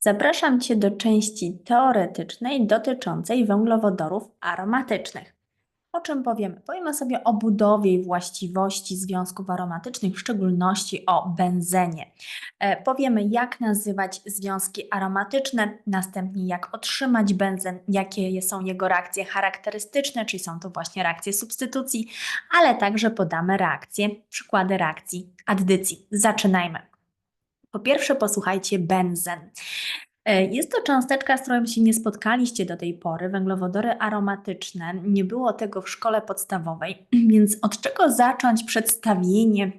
Zapraszam Cię do części teoretycznej dotyczącej węglowodorów aromatycznych. O czym powiemy? Powiemy sobie o budowie i właściwości związków aromatycznych, w szczególności o benzenie. E, powiemy, jak nazywać związki aromatyczne, następnie jak otrzymać benzen, jakie są jego reakcje charakterystyczne, czyli są to właśnie reakcje substytucji, ale także podamy reakcje, przykłady reakcji addycji. Zaczynajmy. Po pierwsze, posłuchajcie benzen. E, Jest to cząsteczka, z którą się nie spotkaliście do tej pory, węglowodory aromatyczne. Nie było tego w szkole podstawowej, więc od czego zacząć przedstawienie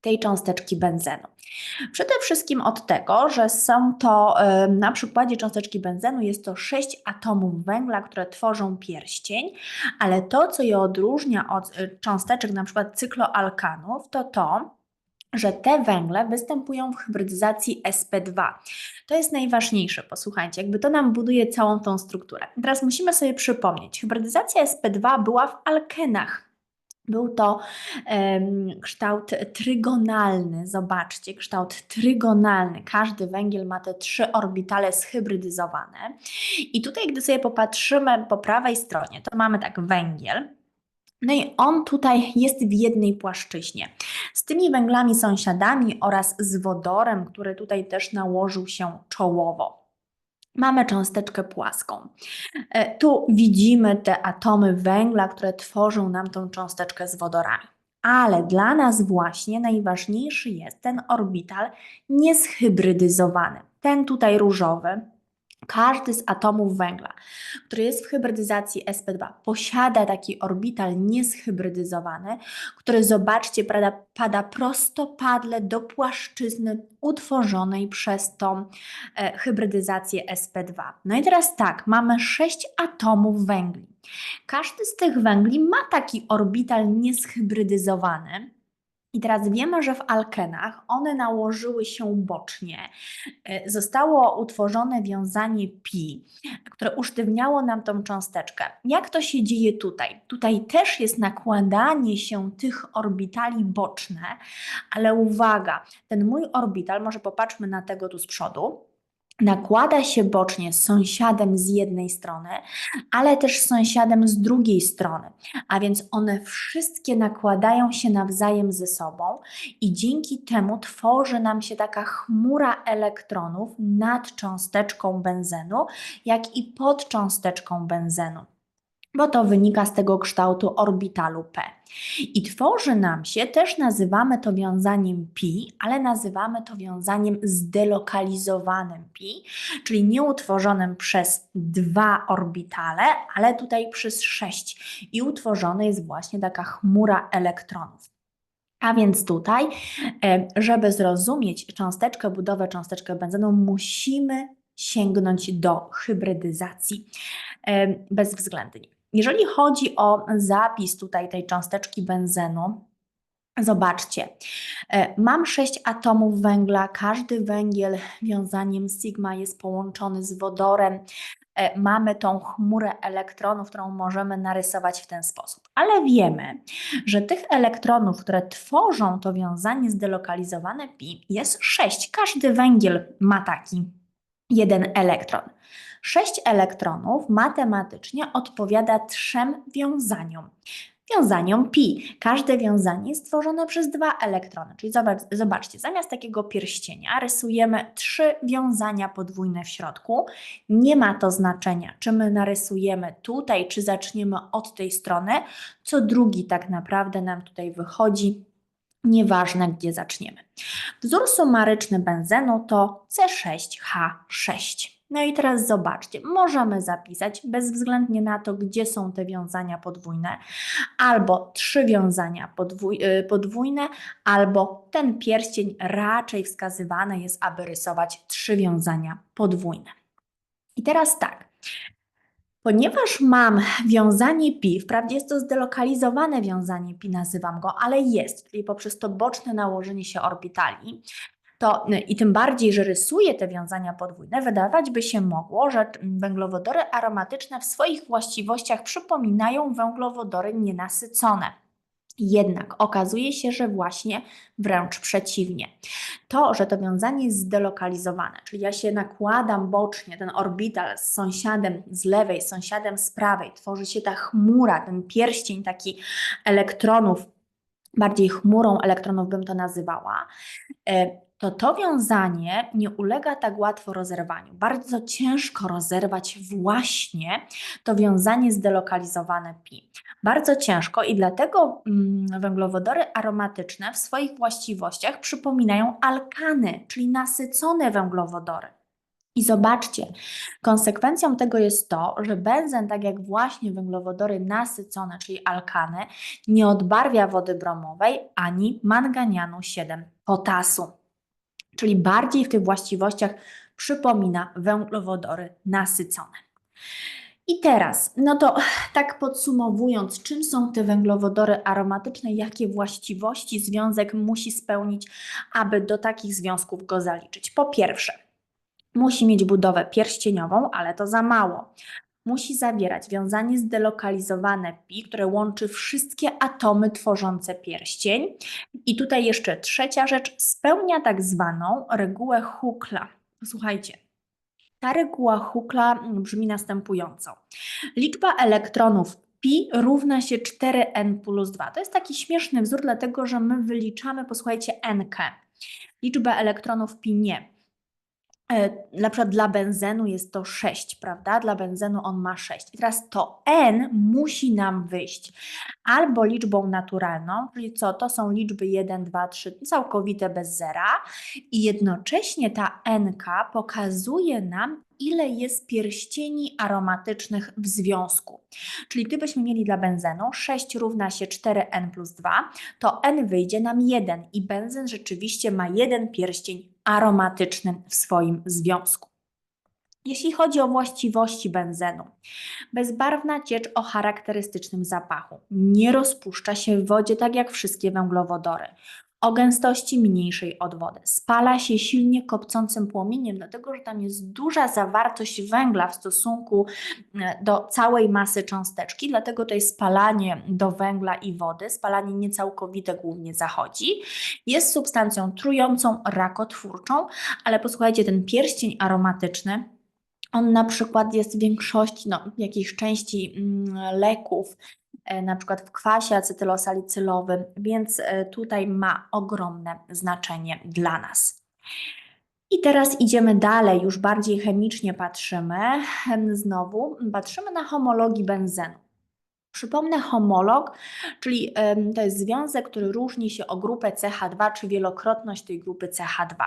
tej cząsteczki benzenu? Przede wszystkim od tego, że są to e, na przykładzie cząsteczki benzenu jest to 6 atomów węgla, które tworzą pierścień, ale to, co je odróżnia od e, cząsteczek na przykład cykloalkanów, to to, że te węgle występują w hybrydyzacji sp2. To jest najważniejsze, posłuchajcie, jakby to nam buduje całą tą strukturę. Teraz musimy sobie przypomnieć, hybrydyzacja sp2 była w alkenach. Był to em, kształt trygonalny. Zobaczcie, kształt trygonalny. Każdy węgiel ma te trzy orbitale zhybrydyzowane. I tutaj, gdy sobie popatrzymy po prawej stronie, to mamy tak węgiel, no i on tutaj jest w jednej płaszczyźnie. Z tymi węglami sąsiadami oraz z wodorem, który tutaj też nałożył się czołowo. Mamy cząsteczkę płaską. E, Tu widzimy te atomy węgla, które tworzą nam tą cząsteczkę z wodorami. Ale dla nas właśnie najważniejszy jest ten orbital niezhybrydyzowany. Ten tutaj różowy, każdy z atomów węgla, który jest w hybrydyzacji sp2, posiada taki orbital niezhybrydyzowany, który zobaczcie, pada, pada prostopadle do płaszczyzny utworzonej przez tą e, hybrydyzację sp2. No i teraz tak, mamy sześć atomów węgli. Każdy z tych węgli ma taki orbital niezhybrydyzowany. I teraz wiemy, że w alkenach one nałożyły się bocznie. E, Zostało utworzone wiązanie pi, które usztywniało nam tą cząsteczkę. Jak to się dzieje tutaj? Tutaj też jest nakładanie się tych orbitali boczne, ale uwaga, ten mój orbital, może popatrzmy na tego tu z przodu, nakłada się bocznie z sąsiadem z jednej strony, ale też z sąsiadem z drugiej strony. A więc one wszystkie nakładają się nawzajem ze sobą i dzięki temu tworzy nam się taka chmura elektronów nad cząsteczką benzenu, jak i pod cząsteczką benzenu. Bo to wynika z tego kształtu orbitalu P. I tworzy nam się, też nazywamy to wiązaniem pi, ale nazywamy to wiązaniem zdelokalizowanym pi, czyli nie utworzonym przez dwa orbitale, ale tutaj przez sześć. I utworzona jest właśnie taka chmura elektronów. A więc tutaj, e, żeby zrozumieć cząsteczkę, budowę cząsteczkę benzenu, musimy sięgnąć do hybrydyzacji e, bezwzględnie. Jeżeli chodzi o zapis tutaj tej cząsteczki benzenu, zobaczcie, e, mam sześć atomów węgla, każdy węgiel wiązaniem sigma jest połączony z wodorem. E, Mamy tą chmurę elektronów, którą możemy narysować w ten sposób. Ale wiemy, że tych elektronów, które tworzą to wiązanie zdelokalizowane pi, jest sześć. Każdy węgiel ma taki jeden elektron. Sześć elektronów matematycznie odpowiada trzem wiązaniom. Wiązaniom pi. Każde wiązanie jest stworzone przez dwa elektrony. Czyli zobacz, zobaczcie, zamiast takiego pierścienia rysujemy trzy wiązania podwójne w środku. Nie ma to znaczenia, czy my narysujemy tutaj, czy zaczniemy od tej strony. Co drugi tak naprawdę nam tutaj wychodzi. Nieważne, gdzie zaczniemy. Wzór sumaryczny benzenu to C6H6. No i teraz zobaczcie, możemy zapisać bezwzględnie na to, gdzie są te wiązania podwójne, albo trzy wiązania y, podwójne, albo ten pierścień raczej wskazywany jest, aby rysować trzy wiązania podwójne. I teraz tak. Ponieważ mam wiązanie pi, wprawdzie jest to zdelokalizowane wiązanie pi, nazywam go, ale jest, czyli poprzez to boczne nałożenie się orbitali, to i tym bardziej, że rysuję te wiązania podwójne, wydawać by się mogło, że węglowodory aromatyczne w swoich właściwościach przypominają węglowodory nienasycone. Jednak okazuje się, że właśnie wręcz przeciwnie. To, że to wiązanie jest zdelokalizowane, czyli ja się nakładam bocznie, ten orbital z sąsiadem z lewej, z sąsiadem z prawej, tworzy się ta chmura, ten pierścień taki elektronów, bardziej chmurą elektronów bym to nazywała, e, to to wiązanie nie ulega tak łatwo rozerwaniu. Bardzo ciężko rozerwać właśnie to wiązanie zdelokalizowane pi. Bardzo ciężko i dlatego mm, węglowodory aromatyczne w swoich właściwościach przypominają alkany, czyli nasycone węglowodory. I zobaczcie, konsekwencją tego jest to, że benzen, tak jak właśnie węglowodory nasycone, czyli alkany, nie odbarwia wody bromowej ani manganianu 7 potasu czyli bardziej w tych właściwościach przypomina węglowodory nasycone. I teraz, no to tak podsumowując, czym są te węglowodory aromatyczne, jakie właściwości związek musi spełnić, aby do takich związków go zaliczyć? Po pierwsze, musi mieć budowę pierścieniową, ale to za mało musi zawierać wiązanie zdelokalizowane pi, które łączy wszystkie atomy tworzące pierścień. I tutaj jeszcze trzecia rzecz, spełnia tak zwaną regułę Huckla. Słuchajcie, ta reguła Huckla brzmi następująco. Liczba elektronów pi równa się 4n plus 2. To jest taki śmieszny wzór, dlatego że my wyliczamy, posłuchajcie, nk. Liczbę elektronów pi nie. E, na przykład dla benzenu jest to 6, prawda? Dla benzenu on ma 6. I teraz to n musi nam wyjść albo liczbą naturalną, czyli co? To są liczby 1, 2, 3, całkowite bez zera i jednocześnie ta nk pokazuje nam, ile jest pierścieni aromatycznych w związku. Czyli gdybyśmy mieli dla benzenu 6 równa się 4n plus 2, to n wyjdzie nam 1 i benzen rzeczywiście ma jeden pierścień aromatycznym w swoim związku. Jeśli chodzi o właściwości benzenu, bezbarwna ciecz o charakterystycznym zapachu nie rozpuszcza się w wodzie tak jak wszystkie węglowodory o gęstości mniejszej od wody. Spala się silnie kopcącym płomieniem, dlatego że tam jest duża zawartość węgla w stosunku e, do całej masy cząsteczki, dlatego tutaj spalanie do węgla i wody, spalanie niecałkowite głównie zachodzi. Jest substancją trującą, rakotwórczą, ale posłuchajcie, ten pierścień aromatyczny, on na przykład jest w większości, no, jakichś części mm, leków, na przykład w kwasie acetylosalicylowym, więc e, tutaj ma ogromne znaczenie dla nas. I teraz idziemy dalej, już bardziej chemicznie patrzymy. Znowu patrzymy na homologii benzenu. Przypomnę homolog, czyli to jest związek, który różni się o grupę CH2, czy wielokrotność tej grupy CH2.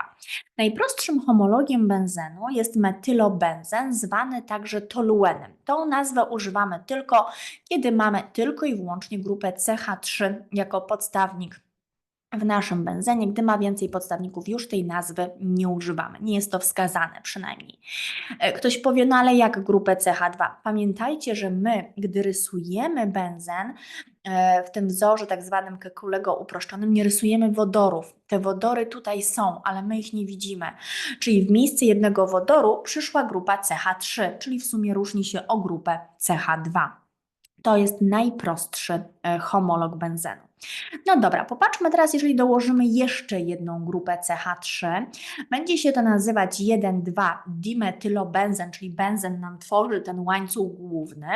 Najprostszym homologiem benzenu jest metylobenzen, zwany także toluenem. Tą nazwę używamy tylko, kiedy mamy tylko i wyłącznie grupę CH3 jako podstawnik w naszym benzenie, gdy ma więcej podstawników, już tej nazwy nie używamy. Nie jest to wskazane przynajmniej. E, ktoś powie, no ale jak grupę CH2? Pamiętajcie, że my, gdy rysujemy benzen, e, w tym wzorze tak zwanym Kekulego uproszczonym nie rysujemy wodorów. Te wodory tutaj są, ale my ich nie widzimy. Czyli w miejsce jednego wodoru przyszła grupa CH3, czyli w sumie różni się o grupę CH2. To jest najprostszy e, homolog benzenu. No dobra, popatrzmy teraz, jeżeli dołożymy jeszcze jedną grupę CH3, będzie się to nazywać 1,2 dimetylobenzen, czyli benzen nam tworzy ten łańcuch główny,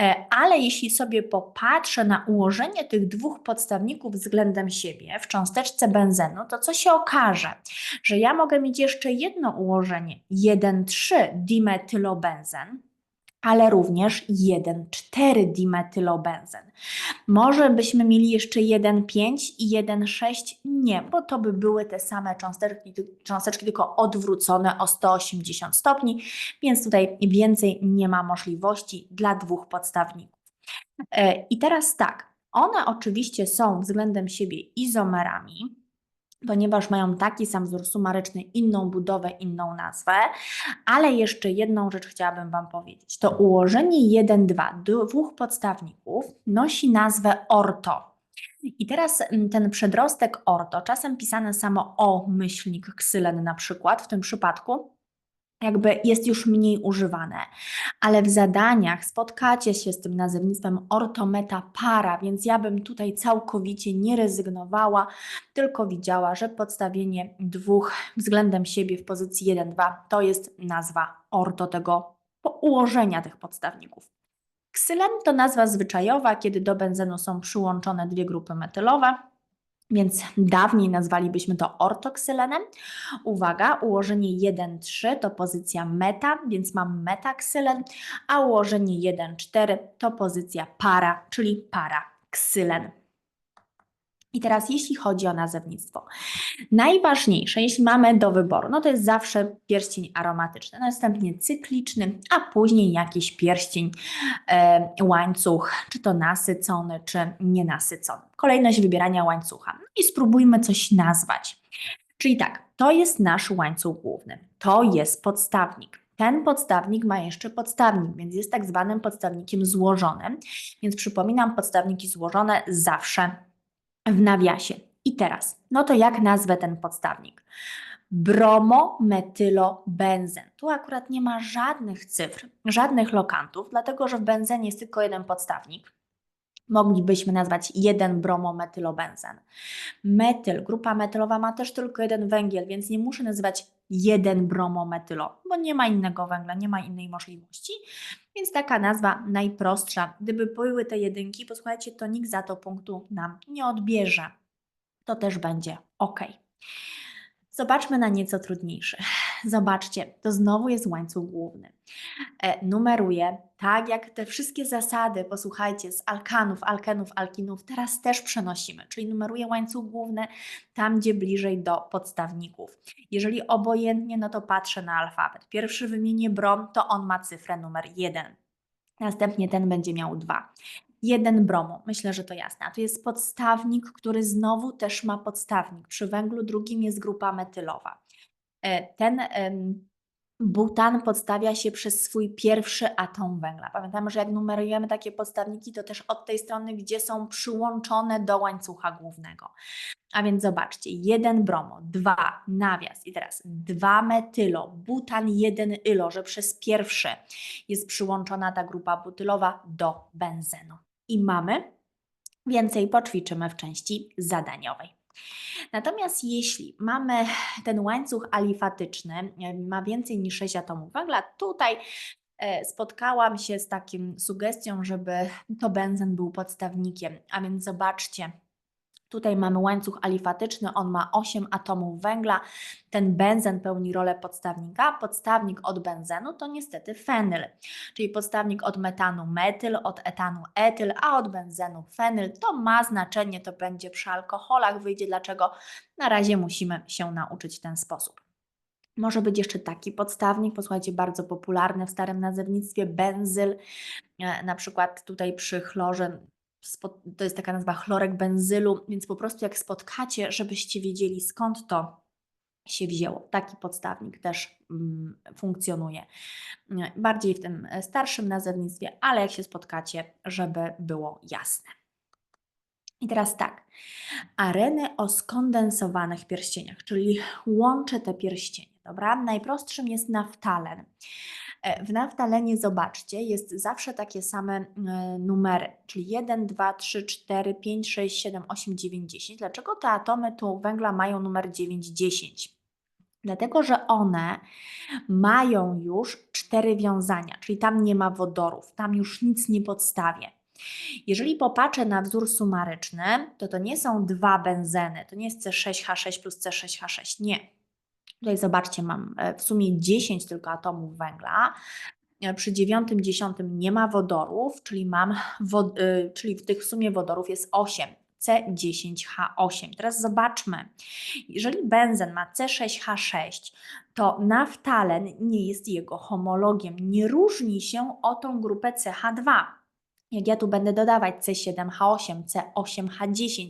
e, ale jeśli sobie popatrzę na ułożenie tych dwóch podstawników względem siebie w cząsteczce benzenu, to co się okaże? Że ja mogę mieć jeszcze jedno ułożenie 1,3 dimetylobenzen, ale również 1,4 dimetylobenzen. Może byśmy mieli jeszcze 1,5 i 1,6? Nie, bo to by były te same cząsteczki, cząsteczki, tylko odwrócone o 180 stopni, więc tutaj więcej nie ma możliwości dla dwóch podstawników. E, I teraz tak, one oczywiście są względem siebie izomerami, ponieważ mają taki sam wzór sumaryczny, inną budowę, inną nazwę. Ale jeszcze jedną rzecz chciałabym Wam powiedzieć. To ułożenie 1-2 dwóch podstawników nosi nazwę orto. I teraz mm, ten przedrostek orto, czasem pisany samo o myślnik ksylen na przykład, w tym przypadku jakby jest już mniej używane, ale w zadaniach spotkacie się z tym nazewnictwem ortometa para, więc ja bym tutaj całkowicie nie rezygnowała, tylko widziała, że podstawienie dwóch względem siebie w pozycji 1-2 to jest nazwa orto tego ułożenia tych podstawników. Ksylen to nazwa zwyczajowa, kiedy do benzenu są przyłączone dwie grupy metylowe, więc dawniej nazwalibyśmy to ortoksylenem. Uwaga, ułożenie 1,3 to pozycja meta, więc mam metaksylen, a ułożenie 1,4 to pozycja para, czyli paraksylen. I teraz jeśli chodzi o nazewnictwo. Najważniejsze, jeśli mamy do wyboru, no to jest zawsze pierścień aromatyczny, następnie cykliczny, a później jakiś pierścień, e, łańcuch, czy to nasycony, czy nienasycony. Kolejność wybierania łańcucha. No i spróbujmy coś nazwać. Czyli tak, to jest nasz łańcuch główny, to jest podstawnik. Ten podstawnik ma jeszcze podstawnik, więc jest tak zwanym podstawnikiem złożonym. Więc przypominam, podstawniki złożone zawsze w nawiasie. I teraz, no to jak nazwę ten podstawnik? Bromometylobenzen. Tu akurat nie ma żadnych cyfr, żadnych lokantów, dlatego że w benzenie jest tylko jeden podstawnik. Moglibyśmy nazwać jeden bromometylobenzen. Metyl, grupa metylowa ma też tylko jeden węgiel, więc nie muszę nazywać jeden bromometylo, bo nie ma innego węgla, nie ma innej możliwości. Więc taka nazwa najprostsza. Gdyby były te jedynki, posłuchajcie, to nikt za to punktu nam nie odbierze. To też będzie ok. Zobaczmy na nieco trudniejszy. Zobaczcie, to znowu jest łańcuch główny. E, numeruję, tak jak te wszystkie zasady, posłuchajcie, z alkanów, alkenów, alkinów, teraz też przenosimy, czyli numeruję łańcuch główny tam, gdzie bliżej do podstawników. Jeżeli obojętnie, no to patrzę na alfabet. Pierwszy wymienię brom, to on ma cyfrę numer 1. Następnie ten będzie miał 2 jeden bromo. Myślę, że to jasne. A tu jest podstawnik, który znowu też ma podstawnik. Przy węglu drugim jest grupa metylowa. E, ten butan podstawia się przez swój pierwszy atom węgla. Pamiętamy, że jak numerujemy takie podstawniki, to też od tej strony, gdzie są przyłączone do łańcucha głównego. A więc zobaczcie, jeden bromo, dwa nawias i teraz dwa metylo, butan jeden ylo, że przez pierwsze jest przyłączona ta grupa butylowa do benzenu i mamy. Więcej poćwiczymy w części zadaniowej. Natomiast jeśli mamy ten łańcuch alifatyczny, e, ma więcej niż 6 atomów węgla, tutaj e, spotkałam się z takim sugestią, żeby to benzen był podstawnikiem. A więc zobaczcie, Tutaj mamy łańcuch alifatyczny, on ma 8 atomów węgla. Ten benzen pełni rolę podstawnika. Podstawnik od benzenu to niestety fenyl, czyli podstawnik od metanu metyl, od etanu etyl, a od benzenu fenyl. To ma znaczenie, to będzie przy alkoholach, wyjdzie dlaczego. Na razie musimy się nauczyć w ten sposób. Może być jeszcze taki podstawnik, posłuchajcie, bardzo popularny w starym nazewnictwie, benzyl, e, na przykład tutaj przy chlorze to jest taka nazwa chlorek benzylu, więc po prostu jak spotkacie, żebyście wiedzieli skąd to się wzięło. Taki podstawnik też mm, funkcjonuje. Bardziej w tym starszym nazewnictwie, ale jak się spotkacie, żeby było jasne. I teraz tak, areny o skondensowanych pierścieniach, czyli łączę te pierścienie, dobra? Najprostszym jest naftalen. E, w naftalenie, zobaczcie, jest zawsze takie same e, numery, czyli 1, 2, 3, 4, 5, 6, 7, 8, 9, 10. Dlaczego te atomy tu węgla mają numer 9, 10? Dlatego, że one mają już cztery wiązania, czyli tam nie ma wodorów, tam już nic nie podstawię. Jeżeli popatrzę na wzór sumaryczny, to to nie są dwa benzeny, to nie jest C6H6 plus C6H6, nie. Tutaj zobaczcie, mam e, w sumie 10 tylko atomów węgla. E, przy dziewiątym, dziesiątym nie ma wodorów, czyli mam, wod e, czyli w tych sumie wodorów jest 8. C10H8. Teraz zobaczmy. Jeżeli benzen ma C6H6, to naftalen nie jest jego homologiem, nie różni się o tą grupę CH2. Jak ja tu będę dodawać C7H8, C8H10,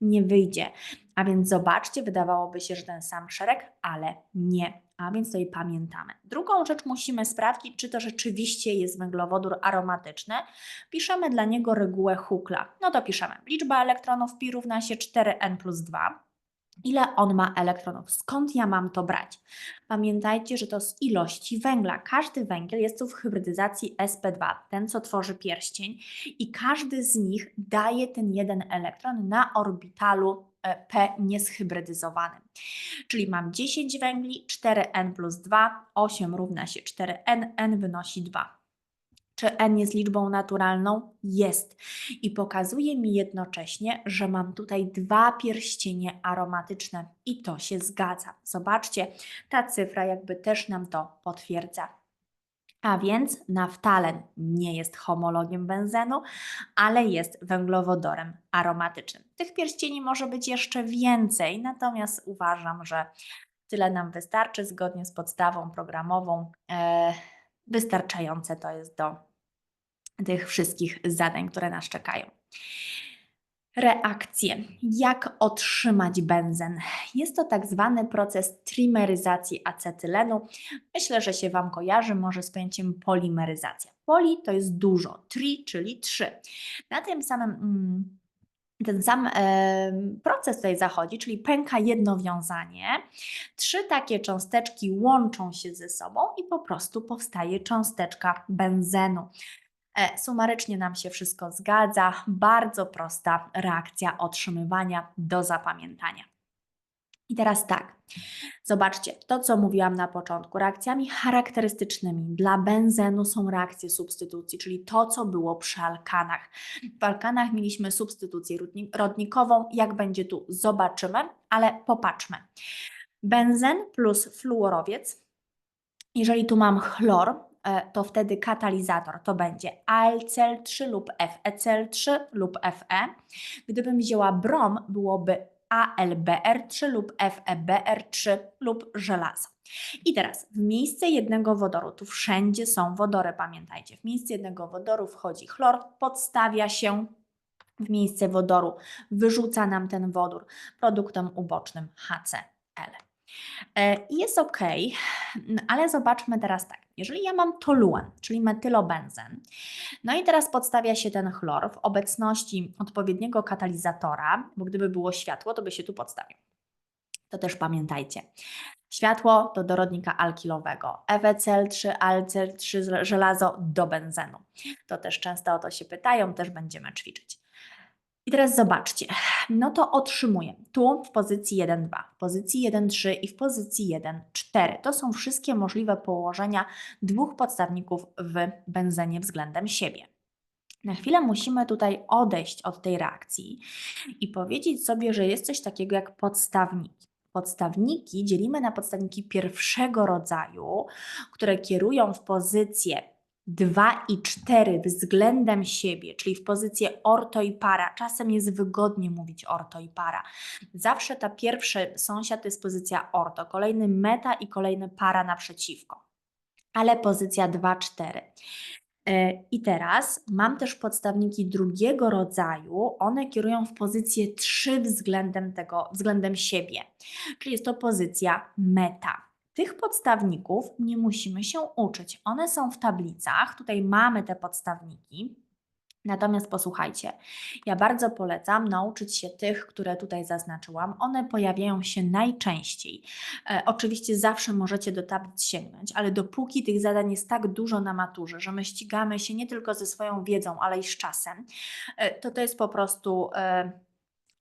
nie wyjdzie. A więc zobaczcie, wydawałoby się, że ten sam szereg, ale nie. A więc tutaj pamiętamy. Drugą rzecz musimy sprawdzić, czy to rzeczywiście jest węglowodór aromatyczny. Piszemy dla niego regułę Huckla. No to piszemy. Liczba elektronów pi równa się 4n plus 2. ile on ma elektronów. Skąd ja mam to brać? Pamiętajcie, że to z ilości węgla. Każdy węgiel jest tu w hybrydyzacji sp2, ten co tworzy pierścień i każdy z nich daje ten jeden elektron na orbitalu p nieschybrydyzowanym. Czyli mam 10 węgli, 4n plus 2, 8 równa się 4n, n wynosi 2. Czy n jest liczbą naturalną? Jest. I pokazuje mi jednocześnie, że mam tutaj dwa pierścienie aromatyczne i to się zgadza. Zobaczcie, ta cyfra jakby też nam to potwierdza. A więc naftalen nie jest homologiem benzenu, ale jest węglowodorem aromatycznym. Tych pierścieni może być jeszcze więcej, natomiast uważam, że tyle nam wystarczy zgodnie z podstawą programową. E, wystarczające to jest do tych wszystkich zadań, które nas czekają. Reakcje. Jak otrzymać benzen? Jest to tak zwany proces trimeryzacji acetylenu. Myślę, że się Wam kojarzy może z pojęciem polimeryzacja. Poli to jest dużo, tri, czyli trzy. Na tym samym mm, ten sam e, proces tutaj zachodzi, czyli pęka jedno wiązanie. Trzy takie cząsteczki łączą się ze sobą i po prostu powstaje cząsteczka benzenu. E, sumarycznie nam się wszystko zgadza. Bardzo prosta reakcja otrzymywania do zapamiętania. I teraz tak, zobaczcie, to co mówiłam na początku, reakcjami charakterystycznymi dla benzenu są reakcje substytucji, czyli to, co było przy alkanach. W alkanach mieliśmy substytucję rodnikową, jak będzie tu, zobaczymy, ale popatrzmy. Benzen plus fluorowiec, jeżeli tu mam chlor, to wtedy katalizator to będzie AlCl3 lub FeCl3 lub Fe. Gdybym wzięła brom, byłoby AlBr3 lub FeBr3 lub żelazo. I teraz w miejsce jednego wodoru, tu wszędzie są wodory, pamiętajcie, w miejsce jednego wodoru wchodzi chlor, podstawia się w miejsce wodoru, wyrzuca nam ten wodór produktem ubocznym HCl. E, jest ok, ale zobaczmy teraz tak. Jeżeli ja mam toluen, czyli metylobenzen, no i teraz podstawia się ten chlor w obecności odpowiedniego katalizatora, bo gdyby było światło, to by się tu podstawił. To też pamiętajcie. Światło do rodnika alkilowego, EWCl3, AlCl3, żelazo do benzenu. To też często o to się pytają, też będziemy ćwiczyć. I teraz zobaczcie, no to otrzymuję tu w pozycji 1,2, w pozycji 1,3 i w pozycji 1,4. To są wszystkie możliwe położenia dwóch podstawników w benzenie względem siebie. Na chwilę musimy tutaj odejść od tej reakcji i powiedzieć sobie, że jest coś takiego jak podstawniki. Podstawniki dzielimy na podstawniki pierwszego rodzaju, które kierują w pozycję 2 i 4 względem siebie, czyli w pozycję orto i para. Czasem jest wygodnie mówić orto i para. Zawsze ta pierwsza sąsiad to jest pozycja orto, kolejny meta i kolejny para naprzeciwko. Ale pozycja 2-4. E, I teraz mam też podstawniki drugiego rodzaju. One kierują w pozycję 3 względem tego, względem siebie. Czyli jest to pozycja meta. Tych podstawników nie musimy się uczyć. One są w tablicach. Tutaj mamy te podstawniki. Natomiast posłuchajcie, ja bardzo polecam nauczyć się tych, które tutaj zaznaczyłam. One pojawiają się najczęściej. E, oczywiście zawsze możecie do tablic sięgnąć, ale dopóki tych zadań jest tak dużo na maturze, że my ścigamy się nie tylko ze swoją wiedzą, ale i z czasem, e, to to jest po prostu. E,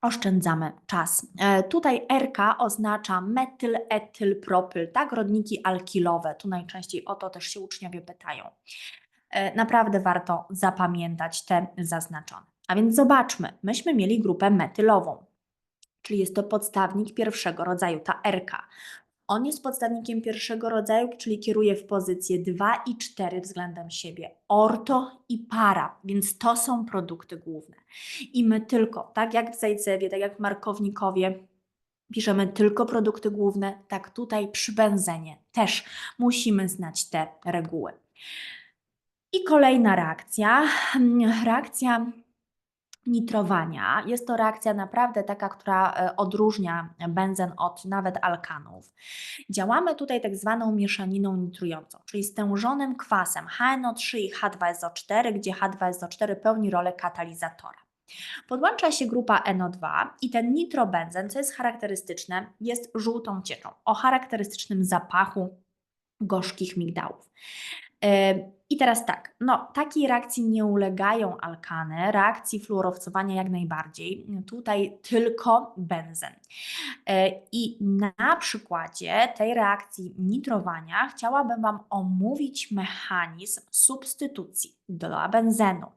oszczędzamy czas. E, tutaj RK oznacza metyl, etyl, propyl, tak, rodniki alkilowe. Tu najczęściej o to też się uczniowie pytają. E, naprawdę warto zapamiętać te zaznaczone. A więc zobaczmy, myśmy mieli grupę metylową, czyli jest to podstawnik pierwszego rodzaju, ta RK. On jest podstawnikiem pierwszego rodzaju, czyli kieruje w pozycję 2 i 4 względem siebie. Orto i para, więc to są produkty główne. I my tylko, tak jak w Zajcewie, tak jak w Markownikowie, piszemy tylko produkty główne, tak tutaj przy też musimy znać te reguły. I kolejna reakcja, reakcja nitrowania. Jest to reakcja naprawdę taka, która e, odróżnia benzen od nawet alkanów. Działamy tutaj tak zwaną mieszaniną nitrującą, czyli stężonym kwasem HNO3 i H2SO4, gdzie H2SO4 pełni rolę katalizatora. Podłącza się grupa NO2 i ten nitrobenzen, co jest charakterystyczne, jest żółtą cieczą o charakterystycznym zapachu gorzkich migdałów. Yy, I teraz tak, no takiej reakcji nie ulegają alkany, reakcji fluorowcowania jak najbardziej, tutaj tylko benzen. Yy, I na przykładzie tej reakcji nitrowania chciałabym Wam omówić mechanizm substytucji dla benzenu.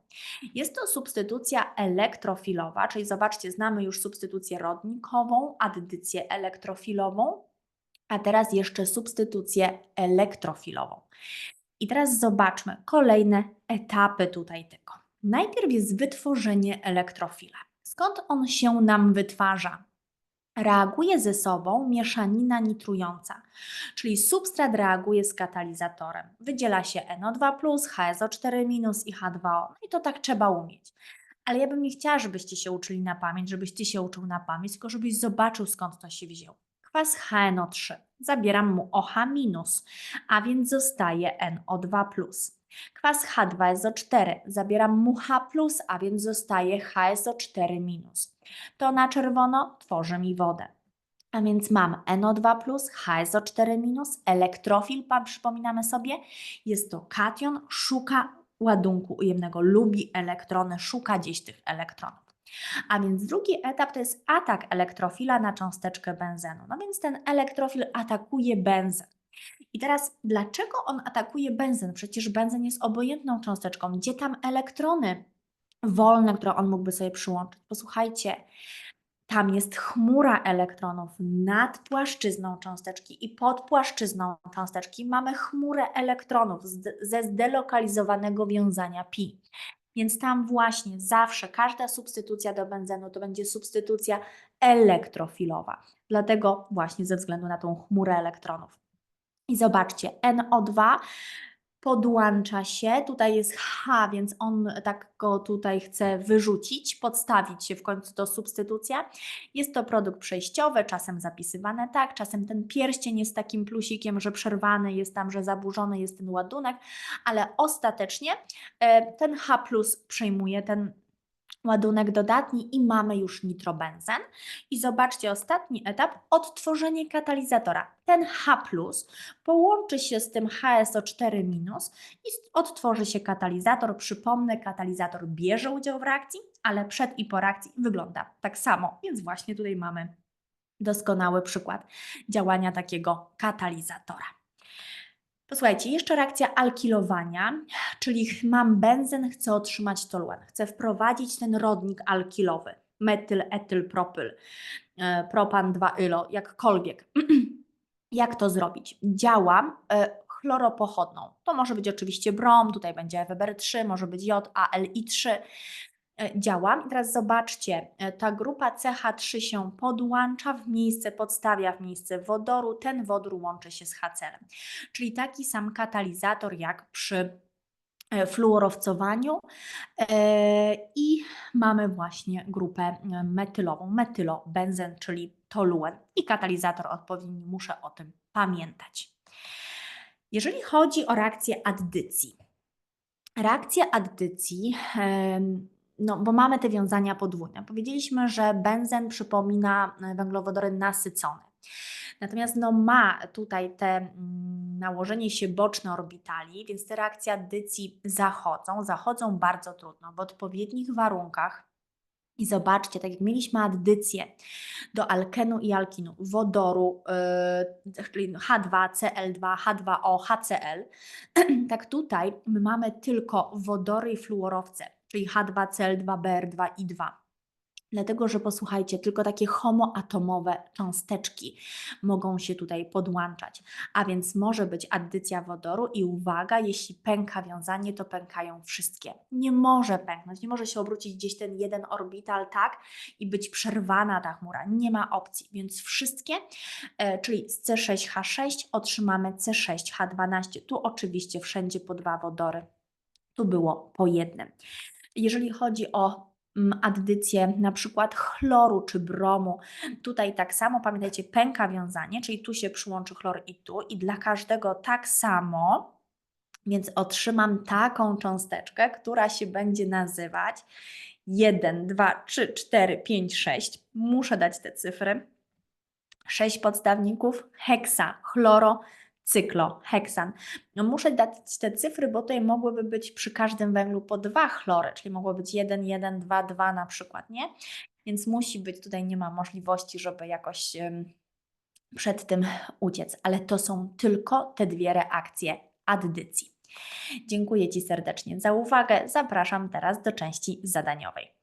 Jest to substytucja elektrofilowa, czyli zobaczcie, znamy już substytucję rodnikową, addycję elektrofilową, a teraz jeszcze substytucję elektrofilową. I teraz zobaczmy kolejne etapy tutaj tego. Najpierw jest wytworzenie elektrofila. Skąd on się nam wytwarza? Reaguje ze sobą mieszanina nitrująca, czyli substrat reaguje z katalizatorem. Wydziela się NO2, HSO4- i H2O. No i to tak trzeba umieć. Ale ja bym nie chciała, żebyście się uczyli na pamięć, żebyś ty się uczył na pamięć, tylko żebyś zobaczył skąd to się wzięło. Kwas HNO3. Zabieram mu OH-, a więc zostaje NO2+. Kwas H2SO4. Zabieram mu H+, a więc zostaje HSO4-. To na czerwono tworzy mi wodę. A więc mam NO2+, HSO4-, elektrofil, przypominamy sobie, jest to kation, szuka ładunku ujemnego, lubi elektrony, szuka gdzieś tych elektronów. A więc drugi etap to jest atak elektrofila na cząsteczkę benzenu. No więc ten elektrofil atakuje benzen. I teraz, dlaczego on atakuje benzen? Przecież benzen jest obojętną cząsteczką. Gdzie tam elektrony wolne, które on mógłby sobie przyłączyć? Posłuchajcie, tam jest chmura elektronów nad płaszczyzną cząsteczki i pod płaszczyzną cząsteczki mamy chmurę elektronów ze zdelokalizowanego wiązania pi. Więc tam właśnie zawsze każda substytucja do benzenu to będzie substytucja elektrofilowa. Dlatego właśnie ze względu na tą chmurę elektronów. I zobaczcie, NO2 podłącza się, tutaj jest H, więc on tak go tutaj chce wyrzucić, podstawić się w końcu to substytucja. Jest to produkt przejściowy, czasem zapisywane tak, czasem ten pierścień jest takim plusikiem, że przerwany jest tam, że zaburzony jest ten ładunek, ale ostatecznie e, ten H przejmuje ten ładunek dodatni i mamy już nitrobenzen. I zobaczcie ostatni etap, odtworzenie katalizatora. Ten H połączy się z tym HSO4- i odtworzy się katalizator. Przypomnę, katalizator bierze udział w reakcji, ale przed i po reakcji wygląda tak samo. Więc właśnie tutaj mamy doskonały przykład działania takiego katalizatora. Posłuchajcie, jeszcze reakcja alkilowania, czyli mam benzen, chcę otrzymać toluen, chcę wprowadzić ten rodnik alkilowy, metyl, etyl, propyl, e, propan 2-ylo, jakkolwiek. Jak to zrobić? Działam e, chloropochodną. To może być oczywiście brom, tutaj będzie Weber 3, może być JALI3. E, działa. I teraz zobaczcie, e, ta grupa CH3 się podłącza w miejsce, podstawia w miejsce wodoru, ten wodór łączy się z HCl, czyli taki sam katalizator jak przy e, fluorowcowaniu. I mamy właśnie grupę metylową, metylobenzen, czyli toluen. I katalizator odpowiedni, muszę o tym pamiętać. Jeżeli chodzi o reakcję addycji, reakcja addycji no, bo mamy te wiązania podwójne. Powiedzieliśmy, że benzen przypomina e, węglowodory nasycone. Natomiast no, ma tutaj te mm, nałożenie się boczne orbitali, więc te reakcje addycji zachodzą, zachodzą bardzo trudno w odpowiednich warunkach. I zobaczcie, tak jak mieliśmy addycję do alkenu i alkinu, wodoru, yy, czyli H2, Cl2, H2O, HCl, tak tutaj my mamy tylko wodory i fluorowce czyli H2Cl2Br2 i 2. Dlatego, że posłuchajcie, tylko takie homoatomowe cząsteczki mogą się tutaj podłączać, a więc może być addycja wodoru i uwaga, jeśli pęka wiązanie, to pękają wszystkie. Nie może pęknąć, nie może się obrócić gdzieś ten jeden orbital tak i być przerwana ta chmura. Nie ma opcji, więc wszystkie, e, czyli z C6H6 otrzymamy C6H12. Tu oczywiście wszędzie po dwa wodory. Tu było po jednym. Jeżeli chodzi o mm, addycję na przykład chloru czy bromu. Tutaj tak samo, pamiętajcie, pęka wiązanie, czyli tu się przyłączy chlor i tu i dla każdego tak samo Więc otrzymam taką cząsteczkę, która się będzie nazywać 1, 2, 3, 4, 5, 6. Muszę dać te cyfry. 6 podstawników heksa, chloro, cyklo, heksan. No muszę dać te cyfry, bo tutaj mogłyby być przy każdym węglu po dwa chlory, czyli mogło być 1, 1, 2, 2 na przykład, nie? Więc musi być, tutaj nie ma możliwości, żeby jakoś przed tym uciec, ale to są tylko te dwie reakcje addycji. Dziękuję Ci serdecznie za uwagę. Zapraszam teraz do części zadaniowej.